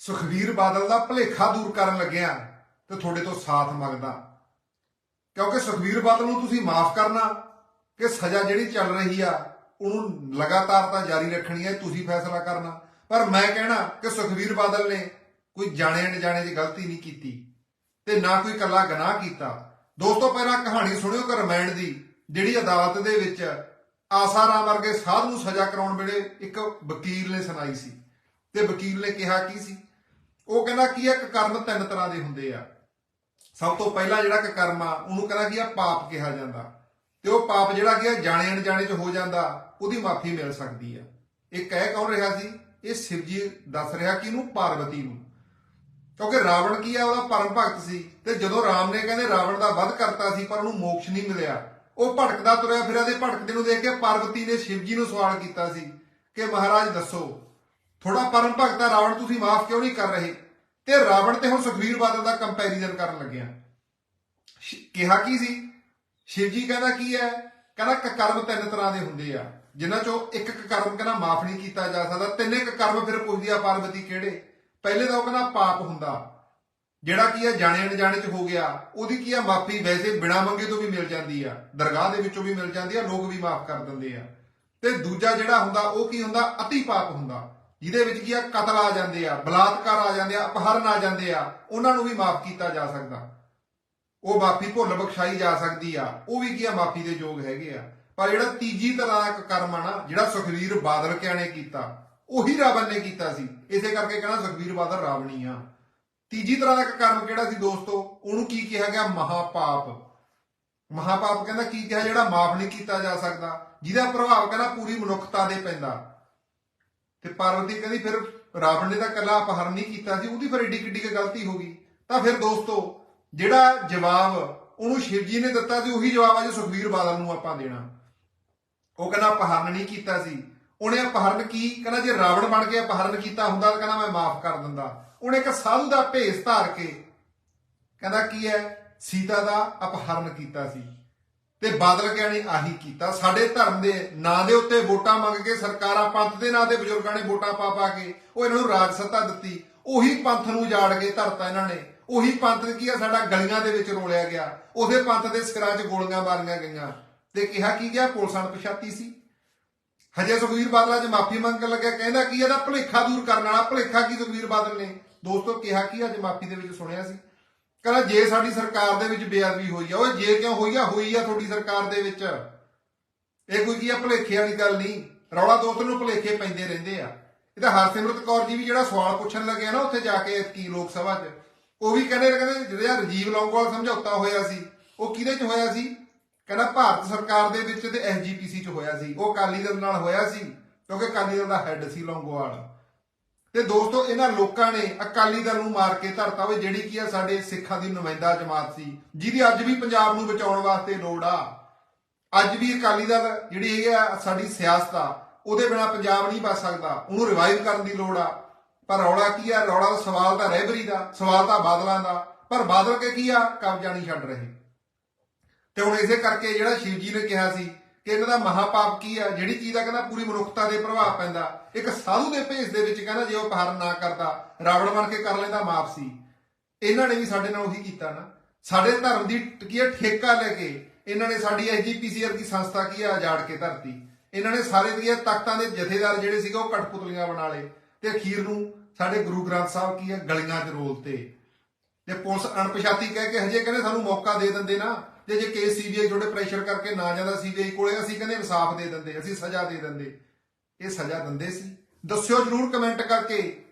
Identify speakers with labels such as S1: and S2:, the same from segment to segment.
S1: ਸੁਖਵੀਰ ਬਾਦਲ ਦਾ ਭਲੇਖਾ ਦੂਰ ਕਰਨ ਲੱਗਿਆ ਤੇ ਤੁਹਾਡੇ ਤੋਂ ਸਾਥ ਮੰਗਦਾ। ਕਿਉਂਕਿ ਸੁਖਵੀਰ ਬਾਦਲ ਨੂੰ ਤੁਸੀਂ ਮਾਫ ਕਰਨਾ, ਕਿ ਸਜ਼ਾ ਜਿਹੜੀ ਚੱਲ ਰਹੀ ਆ, ਉਹਨੂੰ ਲਗਾਤਾਰ ਤਾਂ ਜਾਰੀ ਰੱਖਣੀ ਹੈ ਤੁਸੀਂ ਫੈਸਲਾ ਕਰਨਾ। ਪਰ ਮੈਂ ਕਹਿਣਾ ਕਿ ਸੁਖਵੀਰ ਬਾਦਲ ਨੇ ਕੋਈ ਜਾਣੇ ਅਣਜਾਣੇ ਦੀ ਗਲਤੀ ਨਹੀਂ ਕੀਤੀ ਤੇ ਨਾ ਕੋਈ ਕੱਲਾ ਗਨਾਹ ਕੀਤਾ। ਦੋਸਤੋ, ਪਹਿਲਾਂ ਕਹਾਣੀ ਸੁਣਿਓ ਕਿ ਰਮਾਇਣ ਦੀ, ਜਿਹੜੀ ਅਦਾਲਤ ਦੇ ਵਿੱਚ ਆਸਾਰਾਮ ਵਰਗੇ ਸਾਧ ਨੂੰ ਸਜ਼ਾ ਕਰਾਉਣ ਵੇਲੇ ਇੱਕ ਵਕੀਲ ਨੇ ਸੁਣਾਈ ਸੀ। ਤੇ ਵਕੀਲ ਨੇ ਕਿਹਾ ਕੀ ਸੀ? ਉਹ ਕਹਿੰਦਾ ਕੀ ਆ, ਇੱਕ ਕਰਮ ਤਿੰਨ ਤਰ੍ਹਾਂ ਦੇ ਹੁੰਦੇ ਆ। ਸਭ ਤੋਂ ਪਹਿਲਾ ਜਿਹੜਾ ਕਿ ਕਰਮ ਆ ਉਹਨੂੰ ਕਹਿੰਦਾ ਕੀ ਆ ਪਾਪ ਕਿਹਾ ਜਾਂਦਾ। ਤੇ ਉਹ ਪਾਪ ਜਿਹੜਾ ਕੀ ਆ ਜਾਣੇ ਅਣਜਾਣੇ ਚ ਹੋ ਜਾਂਦਾ ਉਹਦੀ ਮਾਫੀ ਮਿਲ ਸਕਦੀ ਆ। ਇਹ ਕਹਿ ਕੌਣ ਰਿਹਾ ਸੀ? ਇਹ ਸ਼ਿਵਜੀ ਦੱਸ ਰਿਹਾ ਕਿ ਇਹਨੂੰ ਪਾਰਵਤੀ ਨੂੰ। ਕਿਉਂਕਿ ਰਾਵਣ ਕੀ ਆ ਉਹਦਾ ਪਰਮ ਭਗਤ ਸੀ। ਤੇ ਜਦੋਂ ਰਾਮ ਨੇ ਕਹਿੰਦੇ ਰਾਵਣ ਦਾ ਵੱਧ ਕਰਤਾ ਸੀ ਪਰ ਉਹਨੂੰ ਮੋਕਸ਼ ਨਹੀਂ ਮਿਲਿਆ। ਉਹ ਭਟਕਦਾ ਤੁਰਿਆ ਫਿਰਿਆ ਤੇ ਭਟਕਦੇ ਨੂੰ ਦੇਖ ਕੇ ਪਾਰਵਤੀ ਨੇ ਸ਼ਿਵਜੀ ਨੂੰ ਸਵਾਲ ਕੀਤਾ ਸੀ ਕਿ ਮਹਾਰਾਜ ਦੱਸੋ ਥੋੜਾ ਪਰਮ ਭਗਤਾ ਰਾਵਣ ਤੁਸੀਂ ਮਾਫ ਕਿਉਂ ਨਹੀਂ ਕਰ ਰਹੇ? ਤੇ ਰਾਵਣ ਤੇ ਹੁਣ ਸੁਖਵੀਰ ਬਾਦਲ ਦਾ ਕੰਪੈਰੀਜ਼ਨ ਕਰਨ ਲੱਗਿਆ। ਸ਼ਿ- ਕਿਹਾ ਕੀ ਸੀ? ਸ਼ਿਵਜੀ ਕਹਿੰਦਾ ਕੀ ਹੈ? ਕਹਿੰਦਾ ਕਰਮ ਤਿੰਨ ਤਰ੍ਹਾਂ ਦੇ ਹੁੰਦੇ ਆ। ਜਿਨ੍ਹਾਂ ਚੋਂ ਇੱਕ ਕਰਮ ਕਹਿੰਦਾ ਮਾਫ ਨਹੀਂ ਕੀਤਾ ਜਾ ਸਕਦਾ, ਤਿੰਨੇ ਕ ਕਰਮ ਫਿਰ ਪੁੱਛਦੀ ਆ ਪਾਰਵਤੀ ਕਿਹੜੇ? ਪਹਿਲੇ ਤਾਂ ਉਹ ਕਹਿੰਦਾ ਪਾਪ ਹੁੰਦਾ। ਜਿਹੜਾ ਕੀ ਆ ਜਾਣੇ ਅਣਜਾਣੇ ਚ ਹੋ ਗਿਆ। ਉਹਦੀ ਕੀ ਆ ਮਾਫੀ ਵੈਸੇ ਬਿਨਾ ਮੰਗੇ ਤੋਂ ਵੀ ਮਿਲ ਜਾਂਦੀ ਆ। ਦਰਗਾਹ ਦੇ ਵਿੱਚੋਂ ਵੀ ਮਿਲ ਜਾਂਦੀ ਆ, ਲੋਕ ਵੀ ਮਾਫ ਕਰ ਦਿੰਦੇ ਆ। ਤੇ ਦੂਜਾ ਜਿਹੜਾ ਹੁੰਦਾ, ਉਹ ਕੀ ਹੁੰਦਾ? ਅਤੀ ਪਾਪ ਹੁੰਦਾ। ਜਿਹਦੇ ਵਿੱਚ ਕੀ ਆ? ਕਤਲ ਆ ਜਾਂਦੇ ਆ, ਬਲਾਤਕਾਰ ਆ ਜਾਂਦੇ ਆ, ਅਪਹਰਨ ਆ ਜਾਂਦੇ ਆ। ਉਹਨਾਂ ਨੂੰ ਵੀ ਮਾਫ ਕੀਤਾ ਜਾ ਸਕਦਾ। ਉਹ ਮਾਫੀ ਭੁੱਲ ਬਖਸ਼ਾਈ ਜਾ ਸਕਦੀ ਆ। ਉਹ ਵੀ ਕੀ ਆ? ਮਾਫੀ ਦੇ ਯੋਗ ਹੈਗੇ ਆ। ਪਰ ਜਿਹੜਾ ਤੀਜੀ ਤਰ੍ਹਾਂ ਦਾ ਇੱਕ ਕਰਮ ਆ ਨਾ, ਜਿਹੜਾ ਸੁਖਵੀਰ ਬਾਦਲ ਕਿਆ ਨੇ ਕੀਤਾ, ਉਹੀ ਰਾਵਣ ਨੇ ਕੀਤਾ ਸੀ। ਇਸੇ ਕਰਕੇ ਕਹਿੰਦਾ ਸੁਖਵੀਰ ਬਾਦਲ ਰਾਵਣੀ ਆ। ਤੀਜੀ ਤਰ੍ਹਾਂ ਦਾ ਇੱਕ ਕਰਮ ਕਿਹੜਾ ਸੀ ਦੋਸਤੋ? ਉਹਨੂੰ ਕੀ ਕਿਹਾ ਗਿਆ? ਮਹਾਪਾਪ। ਮਹਾਪਾਪ ਕਹਿੰਦਾ ਕੀ ਕਿਹਾ? ਜਿਹੜਾ ਮਾਫ ਨਹੀਂ ਕੀਤਾ ਜਾ ਸਕਦਾ, ਜਿਹਦਾ ਪ੍ਰਭਾਵ ਕਹਿੰਦਾ ਪੂਰੀ ਮਨੁੱਖਤਾ ਦੇ ਪੈਂਦਾ। ਤੇ ਪਾਰਵਤੀ ਕਹਿੰਦੀ ਫਿਰ ਰਾਵਣ ਨੇ ਤਾਂ ਕੱਲਾ ਅਪਹਰਨ ਨਹੀਂ ਕੀਤਾ ਸੀ, ਉਹਦੀ ਫਿਰ ਏਡੀ ਕਿੱਡੀ ਕੁ ਗਲਤੀ ਹੋ ਗਈ। ਤਾਂ ਫਿਰ ਦੋਸਤੋ, ਜਿਹੜਾ ਜਵਾਬ ਉਹਨੂੰ ਸ਼ਿਵਜੀ ਨੇ ਦਿੱਤਾ ਸੀ, ਉਹੀ ਜਵਾਬ ਅੱਜ ਸੁਖਬੀਰ ਬਾਦਲ ਨੂੰ ਆਪਾਂ ਦੇਣਾ। ਉਹ ਕਹਿੰਦਾ ਅਪਹਰਨ ਨਹੀਂ ਕੀਤਾ ਸੀ। ਉਹਨੇ ਅਪਹਰਨ ਕੀ, ਕਹਿੰਦਾ ਜੇ ਰਾਵਣ ਬਣ ਕੇ ਅਪਹਰਨ ਕੀਤਾ ਹੁੰਦਾ ਤਾਂ ਕਹਿੰਦਾ ਮੈਂ ਮਾਫ ਕਰ ਦਿੰਦਾ। ਉਹਨੇ ਇੱਕ ਸਾਧੂ ਦਾ ਭੇਸ ਧਾਰ ਕੇ ਕਹਿੰਦਾ ਕੀ ਹੈ? ਸੀਤਾ ਦਾ ਅਪਹਰਨ ਕੀਤਾ ਸੀ। ਤੇ ਬਾਦਲ ਕਹਿਣੇ ਆਹੀ ਕੀਤਾ। ਸਾਡੇ ਧਰਮ ਦੇ ਨਾਂ ਦੇ ਉੱਤੇ ਵੋਟਾਂ ਮੰਗ ਕੇ ਸਰਕਾਰਾਂ ਪੰਥ ਦੇ ਨਾਂ ਦੇ ਬਜ਼ੁਰਗਾਂ ਨੇ ਵੋਟਾਂ ਪਾ ਪਾ ਕੇ ਉਹ ਇਹਨਾਂ ਨੂੰ ਰਾਜ ਸੱਤਾ ਦਿੱਤੀ। ਉਹੀ ਪੰਥ ਨੂੰ ਉਜਾੜ ਕੇ ਧਰਤਾ ਇਹਨਾਂ ਨੇ। ਉਹੀ ਪੰਥ ਕੀ ਆ? ਸਾਡਾ ਗਲੀਆਂ ਦੇ ਵਿੱਚ ਰੋਲਿਆ ਗਿਆ। ਉਹਦੇ ਪੰਥ ਦੇ ਸਿਰਾਂ 'ਚ ਗੋਲੀਆਂ ਮਾਰੀਆਂ ਗਈਆਂ। ਤੇ ਕਿਹਾ ਕੀ ਗਿਆ? ਪੁਲਿਸ ਅਣਪਛਾਤੀ ਸੀ। ਹਜੇ ਸੁਖਵੀਰ ਬਾਦਲ ਅੱਜ ਮਾਫੀ ਮੰਗਣ ਲੱਗਿਆ। ਕਹਿੰਦਾ ਕੀ ਇਹਦਾ ਭੁਲੇਖਾ ਦੂਰ ਕਰਨ ਵਾਲਾ। ਭੁਲੇਖਾ ਕੀ ਸੁਖਵੀਰ ਬਾਦਲ ਨੇ? ਦੋਸਤੋ, ਕਿਹਾ ਕੀ ਅੱਜ ਮਾਫੀ ਦੇ ਵਿੱਚ ਸੁਣਿਆ ਸੀ। ਕਹਿੰਦਾ ਜੇ ਸਾਡੀ ਸਰਕਾਰ ਦੇ ਵਿੱਚ ਬੇਅਦਬੀ ਹੋਈ ਆ ਉਹ ਜੇ ਕਿਉਂ ਹੋਈ ਆ? ਹੋਈ ਆ ਤੁਹਾਡੀ ਸਰਕਾਰ ਦੇ ਵਿੱਚ। ਇਹ ਕੋਈ ਕੀ ਆ, ਭੁਲੇਖੇ ਵਾਲੀ ਗੱਲ ਨਹੀਂ। ਰੌਲਾ ਦੋਸਤ ਨੂੰ ਭੁਲੇਖੇ ਪੈਂਦੇ ਰਹਿੰਦੇ ਆ। ਇਹ ਤਾਂ ਹਰਸਿਮਰਤ ਕੌਰ ਜੀ ਵੀ ਜਿਹੜਾ ਸਵਾਲ ਪੁੱਛਣ ਲੱਗਿਆ ਨਾ ਉੱਥੇ ਜਾ ਕੇ ਕੀ ਲੋਕ ਸਭਾ 'ਚ, ਉਹ ਵੀ ਕਹਿੰਦੇ ਕਹਿੰਦੇ ਜਿਹੜਾ ਰਜੀਵ ਲੌਂਗੋਵਾਲ ਸਮਝੌਤਾ ਹੋਇਆ ਸੀ, ਉਹ ਕਿਹਦੇ 'ਚ ਹੋਇਆ ਸੀ? ਕਹਿੰਦਾ ਭਾਰਤ ਸਰਕਾਰ ਦੇ ਵਿੱਚ ਤੇ ਐਸਜੀਪੀਸੀ 'ਚ ਹੋਇਆ ਸੀ। ਉਹ ਅਕਾਲੀ ਦਲ ਨਾਲ ਹੋਇਆ ਸੀ, ਕਿਉਂਕਿ ਅਕਾਲੀ ਦਲ ਦਾ ਹੈੱਡ ਸੀ ਲੌਂਗੋਵਾਲ। ਤੇ ਦੋਸਤੋ, ਇਹਨਾਂ ਲੋਕਾਂ ਨੇ ਅਕਾਲੀ ਦਲ ਨੂੰ ਮਾਰ ਕੇ ਧਰਤਾ ਵੇ ਜਿਹੜੀ ਕੀ ਆ ਸਾਡੇ ਸਿੱਖਾਂ ਦੀ ਨੁਮਾਇੰਦਾ ਜਮਾਤ ਸੀ, ਜਿਹਦੀ ਅੱਜ ਵੀ ਪੰਜਾਬ ਨੂੰ ਬਚਾਉਣ ਵਾਸਤੇ ਲੋੜ ਆ। ਅੱਜ ਵੀ ਅਕਾਲੀ ਦਲ ਜਿਹੜੀ ਹੈਗੀ ਆ, ਸਾਡੀ ਸਿਆਸਤ ਆ, ਉਹਦੇ ਬਿਨਾ ਪੰਜਾਬ ਨਹੀਂ ਬਚ ਸਕਦਾ, ਉਹਨੂੰ ਰਿਵਾਈਵ ਕਰਨ ਦੀ ਲੋੜ ਆ। ਪਰ ਰੌਲਾ ਕੀ ਆ, ਰੌਲਾ ਦਾ ਸਵਾਲ ਤਾਂ ਰਹਿਬਰੀ ਦਾ, ਸਵਾਲ ਤਾਂ ਬਾਦਲਾਂ ਦਾ, ਪਰ ਬਾਦਲ ਕੇ ਕੀ ਆ, ਕਬਜ਼ਾ ਨਹੀਂ ਛੱਡ ਰਹੇ। ਤੇ ਹੁਣ ਇਸੇ ਕਰਕੇ ਜਿਹੜਾ ਸ਼ਿਵਜੀ ਨੇ ਕਿਹਾ ਸੀ ਕਿ ਇਹਨਾਂ ਦਾ ਮਹਾਪਾਪ ਕੀ ਆ? ਜਿਹੜੀ ਚੀਜ਼ ਦਾ ਕਹਿੰਦਾ ਪੂਰੀ ਮਨੁੱਖਤਾ ਦੇ ਪ੍ਰਭਾਵ ਪੈਂਦਾ। ਇੱਕ ਸਾਧੂ ਦੇ ਭੇਸ ਦੇ ਵਿੱਚ ਕਹਿੰਦਾ ਜੇ ਉਹ ਅਪਹਰਨ ਨਾ ਕਰਦਾ, ਰਾਵਣ ਬਣ ਕੇ ਕਰ ਲੈਂਦਾ ਮਾਫ ਸੀ ਇਹਨਾਂ ਨੇ ਵੀ ਸਾਡੇ ਨਾਲ ਉਹੀ ਕੀਤਾ ਨਾ। ਸਾਡੇ ਧਰਮ ਦੀ ਕੀ ਆ, ਠੇਕਾ ਲੈ ਕੇ ਇਹਨਾਂ ਨੇ ਸਾਡੀ ਐਸਜੀਪੀਸੀ ਦੀ ਸੰਸਥਾ ਕੀ ਆ, ਉਜਾੜ ਕੇ ਧਰਤੀ। ਇਹਨਾਂ ਨੇ ਸਾਰੇ ਦੀਆਂ ਤਖਤਾਂ ਦੇ ਜਥੇਦਾਰ ਜਿਹੜੇ ਸੀਗੇ ਉਹ ਕਠਪੁਤਲੀਆਂ ਬਣਾ ਲਏ। ਤੇ ਅਖੀਰ ਨੂੰ ਸਾਡੇ ਗੁਰੂ ਗ੍ਰੰਥ ਸਾਹਿਬ ਕੀ ਆ, ਗਲੀਆਂ 'ਚ ਰੋਲਤੇ। ਤੇ ਪੁਲਿਸ ਅਣਪਛਾਤੀ ਕਹਿ ਕੇ ਹਜੇ ਕਹਿੰਦੇ ਸਾਨੂੰ ਮੌਕਾ ਦੇ ਦਿੰਦੇ ਨਾ, ਤੇ ਜੇ ਕੇਸ ਸੀਬੀਆਈ ਤੁਹਾਡੇ ਪ੍ਰੈਸ਼ਰ ਕਰਕੇ ਨਾ ਜਾਂਦਾ ਸੀਬੀਆਈ ਕੋਲੇ, ਅਸੀਂ ਕਹਿੰਦੇ ਇਨਸਾਫ ਦੇ ਦਿੰਦੇ, ਅਸੀਂ ਸਜ਼ਾ ਦੇ ਦਿੰਦੇ। ਇਹ ਸਜ਼ਾ ਦਿੰਦੇ ਸੀ। ਦੱਸਿਓ ਜਰੂਰ ਕਮੈਂਟ ਕਰਕੇ।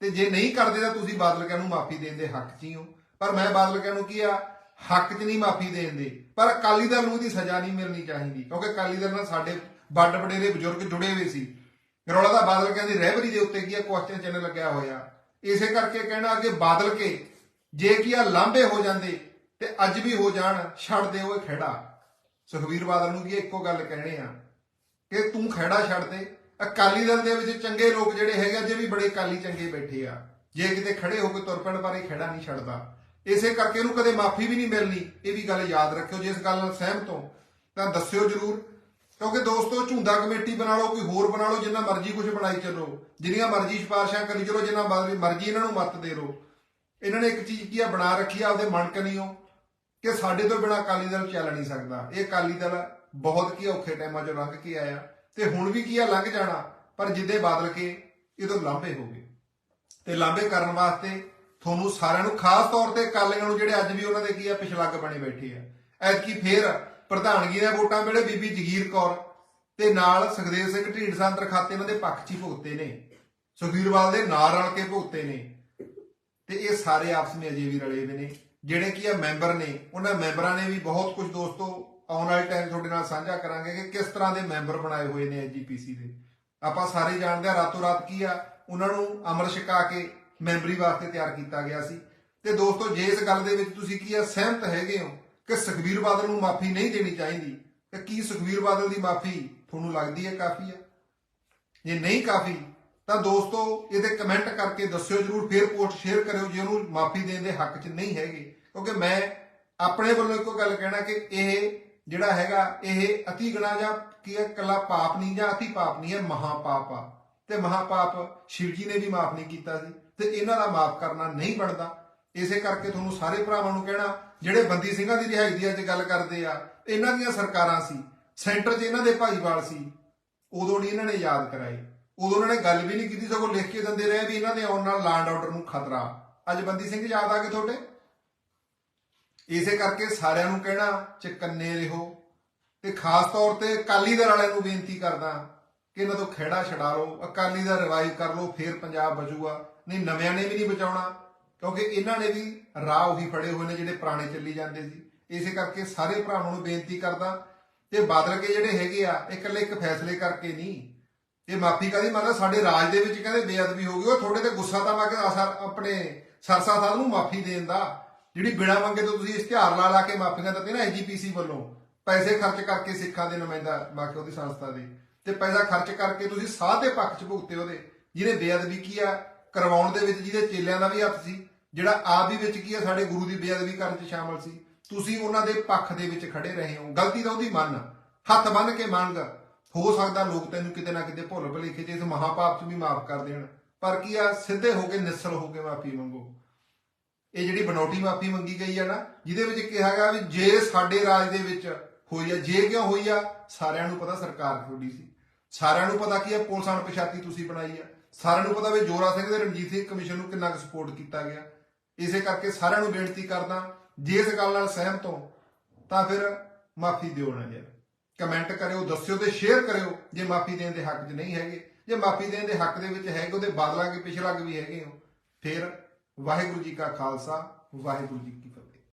S1: ਤੇ ਜੇ ਨਹੀਂ ਕਰਦੇ ਤਾਂ ਤੁਸੀਂ ਬਾਦਲ ਕਹਿਣ ਨੂੰ ਮਾਫੀ ਦੇਣ ਦੇ ਹੱਕ 'ਚ ਹੀ ਹੋ। ਪਰ ਮੈਂ ਬਾਦਲ ਕਹਿਣ ਨੂੰ ਕੀ ਆ, ਹੱਕ 'ਚ ਨਹੀਂ ਮਾਫੀ ਦੇਣ ਦੇ। ਪਰ ਅਕਾਲੀ ਦਲ ਨੂੰ ਇਹਦੀ ਸਜ਼ਾ ਨਹੀਂ ਮਿਲਣੀ ਚਾਹੀਦੀ, ਕਿਉਂਕਿ ਅਕਾਲੀ ਦਲ ਨਾਲ ਸਾਡੇ ਵੱਡ ਵਡੇਰੇ ਬਜ਼ੁਰਗ ਜੁੜੇ ਹੋਏ ਸੀ। ਰੌਲਾ ਦਾ ਬਾਦਲ ਕਹਿੰਦੇ ਰਹਿਬਰੀ ਦੇ ਉੱਤੇ ਕੀ ਆ ਕੁਐਸਚਨ ਚਿੰਨ੍ਹ ਲੱਗਿਆ ਹੋਇਆ। ਇਸੇ ਕਰਕੇ ਕਹਿਣਾ ਅੱਗੇ ਬਾਦਲ ਕੇ ਜੇ ਕੀ ਆ ਲਾਂਭੇ ਹੋ ਜਾਂਦੇ ਤੇ ਅੱਜ ਵੀ ਹੋ ਜਾਣ, ਛੱਡ ਦੇ ਉਹ ਖੇੜਾ ਸੁਖਵੀਰ ਬਾਦਲ ਨੂੰ ਕੀ ਇੱਕੋ ਗੱਲ ਕਹਿਣੇ ਆ ਕਿ ਤੂੰ ਖੇੜਾ ਛੱਡ ਦੇ। ਅਕਾਲੀ ਦਲ ਦੇ ਵਿੱਚ ਚੰਗੇ ਲੋਕ ਜਿਹੜੇ ਹੈਗੇ ਅਜੇ ਵੀ ਬੜੇ ਅਕਾਲੀ ਚੰਗੇ ਬੈਠੇ ਆ। ਜੇ ਕਿਤੇ ਖੜੇ ਹੋ ਕੇ ਤੁਰ ਪੈਣ ਪਰ ਇਹ ਖੇੜਾ ਨਹੀਂ ਛੱਡਦਾ। ਇਸੇ ਕਰਕੇ ਇਹਨੂੰ ਕਦੇ ਮਾਫੀ ਵੀ ਨਹੀਂ ਮਿਲਣੀ। ਇਹ ਵੀ ਗੱਲ ਯਾਦ ਰੱਖਿਓ, ਜੇ ਇਸ ਗੱਲ ਨਾਲ ਸਹਿਮਤ ਹੋ, ਤਾਂ ਦੱਸਿਓ ਜਰੂਰ। ਕਿਉਂਕਿ ਦੋਸਤੋ, ਝੁੰਦਾ ਕਮੇਟੀ ਬਣਾ ਲਓ, ਕੋਈ ਹੋਰ ਬਣਾ ਲਓ, ਜਿੰਨਾ ਮਰਜ਼ੀ ਕੁਝ ਬਣਾਈ ਚੱਲੋ। ਜਿੰਨੀਆਂ ਮਰਜ਼ੀ ਸਿਫਾਰਸ਼ਾਂ ਕਰੀ ਚਲੋ, ਜਿੰਨਾ ਮਰਜ਼ੀ ਇਹਨਾਂ ਨੂੰ ਮੱਤ ਦੇ ਲਓ। ਇਹਨਾਂ ਨੇ ਇੱਕ ਚੀਜ਼ ਕੀ ਆ, ਬਣਾ ਰੱਖੀ ਆ ਆਪਦੇ ਮਨ ਕਨੀਓ ਕਿ ਸਾਡੇ ਤੋਂ ਬਿਨਾ ਅਕਾਲੀ ਦਲ ਚੱਲ ਨਹੀਂ ਸਕਦਾ। ਇਹ ਅਕਾਲੀ ਦਲ ਬਹੁਤ ਕੀ ਔਖੇ ਟਾਈਮਾਂ 'ਚੋਂ ਲੰਘ ਕੇ ਆਇਆ। ਤੇ ਹੁਣ ਵੀ ਕੀ ਆ, ਲੰਘ ਜਾਣਾ। ਪਰ ਜਿੱਦੇ ਬਾਦਲ ਕੇ ਇਹਦੋਂ ਲਾਂਭੇ ਹੋ ਗਏ। ਤੇ ਲਾਂਭੇ ਕਰਨ ਵਾਸਤੇ ਤੁਹਾਨੂੰ ਸਾਰਿਆਂ ਨੂੰ ਖਾਸ ਤੌਰ ਤੇ ਅਕਾਲੀਆਂ ਨੂੰ ਜਿਹੜੇ ਅੱਜ ਵੀ ਉਹਨਾਂ ਦੇ ਕੀ ਆ ਪਿਛਲੱਗ ਬਣੇ ਬੈਠੇ ਆ। ਐਤਕੀ ਫੇਰ ਪ੍ਰਧਾਨਗੀ ਦੀਆਂ ਵੋਟਾਂ ਵੇਲੇ ਬੀਬੀ ਜਗੀਰ ਕੌਰ ਤੇ ਨਾਲ ਸੁਖਦੇਵ ਸਿੰਘ ਢੀਂਡਸਾ ਅੰਦਰ ਖਾਤੇ, ਇਹਨਾਂ ਦੇ ਪੱਖ 'ਚ ਹੀ ਭੁਗਤੇ ਨੇ। ਸੁਖਬੀਰਵਾਲ ਦੇ ਨਾਲ ਰਲ ਕੇ ਭੁਗਤੇ ਨੇ। ਤੇ ਇਹ ਸਾਰੇ ਆਪਸ ਵਿੱਚ ਅਜੇ ਵੀ ਰਲੇ ਹੋਏ ਨੇ। ਜਿਹੜੇ ਕੀ ਆ ਮੈਂਬਰ ਨੇ, ਉਹਨਾਂ ਮੈਂਬਰਾਂ ਨੇ ਵੀ ਬਹੁਤ ਕੁਝ ਦੋਸਤੋ ਆਉਣ ਵਾਲੇ ਟਾਈਮ ਤੁਹਾਡੇ ਨਾਲ ਸਾਂਝਾ ਕਰਾਂਗੇ ਕਿ ਕਿਸ ਤਰ੍ਹਾਂ ਦੇ ਮੈਂਬਰ ਬਣਾਏ ਹੋਏ ਨੇ ਐਜੀਪੀਸੀ ਦੇ। ਆਪਾਂ ਸਾਰੇ ਜਾਣਦੇ ਆ ਰਾਤੋਂ ਰਾਤ ਕੀ ਆ, ਉਹਨਾਂ ਨੂੰ ਅਮਰ ਛਕਾ ਕੇ ਮੈਂਬਰੀ ਵਾਸਤੇ ਤਿਆਰ ਕੀਤਾ ਗਿਆ ਸੀ। ਤੇ ਦੋਸਤੋ, ਜੇ ਇਸ ਗੱਲ ਦੇ ਵਿੱਚ ਤੁਸੀਂ ਕੀ ਆ, ਸਹਿਮਤ ਹੈਗੇ ਹੋ ਕਿ ਸੁਖਬੀਰ ਬਾਦਲ ਨੂੰ ਮਾਫੀ ਨਹੀਂ ਦੇਣੀ ਚਾਹੀਦੀ, ਤੇ ਕੀ ਸੁਖਬੀਰ ਬਾਦਲ ਦੀ ਮਾਫੀ ਤੁਹਾਨੂੰ ਲੱਗਦੀ ਹੈ ਕਾਫੀ ਆ? ਜੇ ਨਹੀਂ ਕਾਫੀ ਤਾਂ ਦੋਸਤੋ, ਇਹਦੇ ਕਮੈਂਟ ਕਰਕੇ ਦੱਸਿਓ ਜਰੂਰ, ਫੇਰ ਪੋਸਟ ਸ਼ੇਅਰ ਕਰਿਓ ਜੇ ਉਹਨੂੰ ਮਾਫੀ ਦੇਣ ਦੇ ਹੱਕ 'ਚ ਨਹੀਂ ਹੈਗੇ। ਕਿਉਂਕਿ ਮੈਂ ਆਪਣੇ ਵੱਲੋਂ ਇੱਕੋ ਗੱਲ ਕਹਿਣਾ ਕਿ ਇਹ ਜਿਹੜਾ ਹੈਗਾ, ਇਹ ਅਤੀ ਗੁਨਾਹ ਜਾਂ ਕੀ ਹੈ, ਕੱਲਾ ਪਾਪ ਨਹੀਂ ਜਾਂ ਅਤੀ ਪਾਪ ਨਹੀਂ ਹੈ ਮਹਾ ਪਾਪ ਆ। ਤੇ ਮਹਾ ਪਾਪ ਸ਼ਿਵ ਜੀ ਨੇ ਵੀ ਮਾਫ ਨਹੀਂ ਕੀਤਾ ਸੀ ਤੇ ਇਹਨਾਂ ਦਾ ਮਾਫ ਕਰਨਾ ਨਹੀਂ ਬਣਦਾ। ਇਸੇ ਕਰਕੇ ਤੁਹਾਨੂੰ ਸਾਰੇ ਭਰਾਵਾਂ ਨੂੰ ਕਹਿਣਾ, ਜਿਹੜੇ ਬੰਦੀ ਸਿੰਘਾਂ ਦੀ ਰਿਹਾਈ ਦੀ ਅੱਜ ਗੱਲ ਕਰਦੇ ਆ, ਇਹਨਾਂ ਦੀਆਂ ਸਰਕਾਰਾਂ ਸੀ, ਸੈਂਟਰ 'ਚ ਇਹਨਾਂ ਦੇ ਭਾਈਵਾਲ ਸੀ, ਉਦੋਂ ਨਹੀਂ ਇਹਨਾਂ ਨੇ ਯਾਦ ਕਰਾਏ। ਉਦੋਂ ਉਹਨਾਂ ਨੇ ਗੱਲ ਵੀ ਨਹੀਂ ਕੀਤੀ, ਸਗੋਂ ਲਿਖ ਕੇ ਦਿੰਦੇ ਰਹੇ ਵੀ ਇਹਨਾਂ ਦੇ ਆਉਣ ਨਾਲ ਲੈਂਡ ਆਰਡਰ ਨੂੰ ਖਤਰਾ। ਅੱਜ ਬੰਦੀ ਸਿੰਘ ਯਾਦ ਆ ਗਏ ਤੁਹਾਡੇ? ਇਸੇ ਕਰਕੇ ਸਾਰਿਆਂ ਨੂੰ ਕਹਿਣਾ, ਚਕੰਨੇ ਰਹੋ ਤੇ ਖਾਸ ਤੌਰ ਤੇ ਅਕਾਲੀ ਦਲ ਵਾਲਿਆਂ ਨੂੰ ਬੇਨਤੀ ਕਰਦਾ ਕਿ ਇਹਨਾਂ ਤੋਂ ਖੇੜਾ ਛਡਾ ਲਓ ਅਕਾਲੀ ਦਾ ਰਿਵਾਈਵ ਕਰ ਲਓ, ਫੇਰ ਪੰਜਾਬ ਬਚੂਗਾ ਨਹੀਂ, ਨਵਿਆਂ ਨੇ ਵੀ ਨਹੀਂ ਬਚਾਉਣਾ, ਕਿਉਂਕਿ ਇਹਨਾਂ ਨੇ ਵੀ ਰਾਹ ਉਹੀ ਫੜੇ ਹੋਏ ਨੇ ਜਿਹੜੇ ਪੁਰਾਣੇ ਚੱਲੀ ਜਾਂਦੇ ਸੀ। ਇਸੇ ਕਰਕੇ ਸਾਰੇ ਭਰਾਵਾਂ ਨੂੰ ਬੇਨਤੀ ਕਰਦਾ, ਤੇ ਬਾਦਲ ਕੇ ਜਿਹੜੇ ਹੈਗੇ ਆ ਇਹ ਇਕੱਲੇ ਇੱਕ ਫੈਸਲੇ ਕਰਕੇ ਨਹੀਂ ਇਹ ਮਾਫੀ ਕਾਦੀ ਮਤਲਬ ਸਾਡੇ ਰਾਜ ਦੇ ਵਿੱਚ ਕਹਿੰਦੇ ਬੇਅਦਬੀ ਹੋ ਗਈ, ਉਹ ਥੋੜੇ ਤੇ ਗੁੱਸਾ ਤਾਂ ਵਾ ਕੇ ਅਸਰ ਆਪਣੇ ਸਰਸਾ ਸਾਹਿਬ ਨੂੰ ਮਾਫੀ ਦੇਣ ਦਾ, ਜਿਹੜੀ ਬਿਨਾਂ ਮੰਗੇ ਤੋਂ ਤੁਸੀਂ ਇਸ਼ਤਿਹਾਰ ਲਾ ਲਾ ਕੇ ਮਾਫੀਆਂ ਦਿੱਤੀਆਂ ਨਾ ਐਜੀਪੀਸੀ ਵੱਲੋਂ, ਪੈਸੇ ਖਰਚ ਕਰਕੇ ਸਿੱਖਾਂ ਦੇ ਨੁਮਾਇੰਦਾ ਬਾਕੀ ਉਹਦੀ ਸੰਸਥਾ ਦੇ, ਤੇ ਪੈਸਾ ਖਰਚ ਕਰਕੇ ਤੁਸੀਂ ਸਾਧ ਦੇ ਪੱਖ 'ਚ ਭੁਗਤੇ ਉਹਦੇ, ਜਿਹਨੇ ਬੇਅਦਬੀ ਕੀ ਆ, ਕਰਵਾਉਣ ਦੇ ਵਿੱਚ ਜਿਹਦੇ ਚੇਲਿਆਂ ਦਾ ਵੀ ਹੱਥ ਸੀ, ਜਿਹੜਾ ਆਪ ਵੀ ਵਿੱਚ ਕੀ ਆ, ਸਾਡੇ ਗੁਰੂ ਦੀ ਬੇਅਦਬੀ ਕਰਨ 'ਚ ਸ਼ਾਮਲ ਸੀ, ਤੁਸੀਂ ਉਹਨਾਂ ਦੇ ਪੱਖ ਦੇ ਵਿੱਚ ਖੜੇ ਰਹੇ ਹੋ, ਗਲਤੀ ਤਾਂ ਉਹਦੀ ਮੰਨ, ਹੱਥ ਬੰਨ ਕੇ ਮੰਗ ਹੋ ਸਕਦਾ ਲੋਕ ਤੈਨੂੰ ਕਿਤੇ ਨਾ ਕਿਤੇ ਭੁੱਲ ਭੁਲੇਖੇ 'ਚ ਇਸ ਮਹਾਪਾਪ 'ਚ ਵੀ ਮਾਫ ਕਰ ਦੇਣ। ਪਰ ਕੀ ਆ, ਸਿੱਧੇ ਹੋ ਕੇ ਨਿਸਰ ਹੋ ਕੇ ਮਾਫੀ ਮੰਗੋ। ਇਹ ਜਿਹੜੀ ਬਨੌਟੀ ਮਾਫੀ ਮੰਗੀ ਗਈ ਆ ਨਾ, ਜਿਹਦੇ ਵਿੱਚ ਕਿਹਾ ਗਿਆ ਵੀ ਜੇ ਸਾਡੇ ਰਾਜ ਦੇ ਵਿੱਚ ਹੋਈ ਆ, ਜੇ ਕਿਉਂ ਹੋਈ ਆ, ਸਾਰਿਆਂ ਨੂੰ ਪਤਾ ਸਰਕਾਰ ਤੁਹਾਡੀ ਸੀ। ਸਾਰਿਆਂ ਨੂੰ ਪਤਾ ਕੀ ਆ, ਪੁਲਿਸ ਅਣਪਛਾਤੀ ਤੁਸੀਂ ਬਣਾਈ ਆ। ਸਾਰਿਆਂ ਨੂੰ ਪਤਾ ਵੀ ਜੋਰਾ ਸਿੰਘ ਤੇ ਰਣਜੀਤ ਸਿੰਘ ਕਮਿਸ਼ਨ ਨੂੰ ਕਿੰਨਾ ਕੁ ਸਪੋਰਟ ਕੀਤਾ ਗਿਆ। ਇਸੇ ਕਰਕੇ ਸਾਰਿਆਂ ਨੂੰ ਬੇਨਤੀ ਕਰਦਾ, ਜੇ ਇਸ ਗੱਲ ਨਾਲ ਸਹਿਮਤ ਹੋ, ਤਾਂ ਫਿਰ ਮਾਫੀ ਦਿਓ ਨਾ ਯਾਰ ਕਮੈਂਟ ਕਰਿਓ, ਦੱਸਿਓ ਤੇ ਸ਼ੇਅਰ ਕਰਿਓ, ਜੇ ਮਾਫੀ ਦੇਣ ਦੇ ਹੱਕ 'ਚ ਨਹੀਂ ਹੈਗੇ। ਜੇ ਮਾਫੀ ਦੇਣ ਦੇ ਹੱਕ ਦੇ ਵਿੱਚ ਹੈਗੇ, ਉਹਦੇ ਬਦਲਾਂਗੇ ਪਿਛਲਾਂਗੇ ਵੀ ਹੈਗੇ ਹੋ। ਫਿਰ ਵਾਹਿਗੁਰੂ ਜੀ ਕਾ ਖਾਲਸਾ, ਵਾਹਿਗੁਰੂ ਜੀ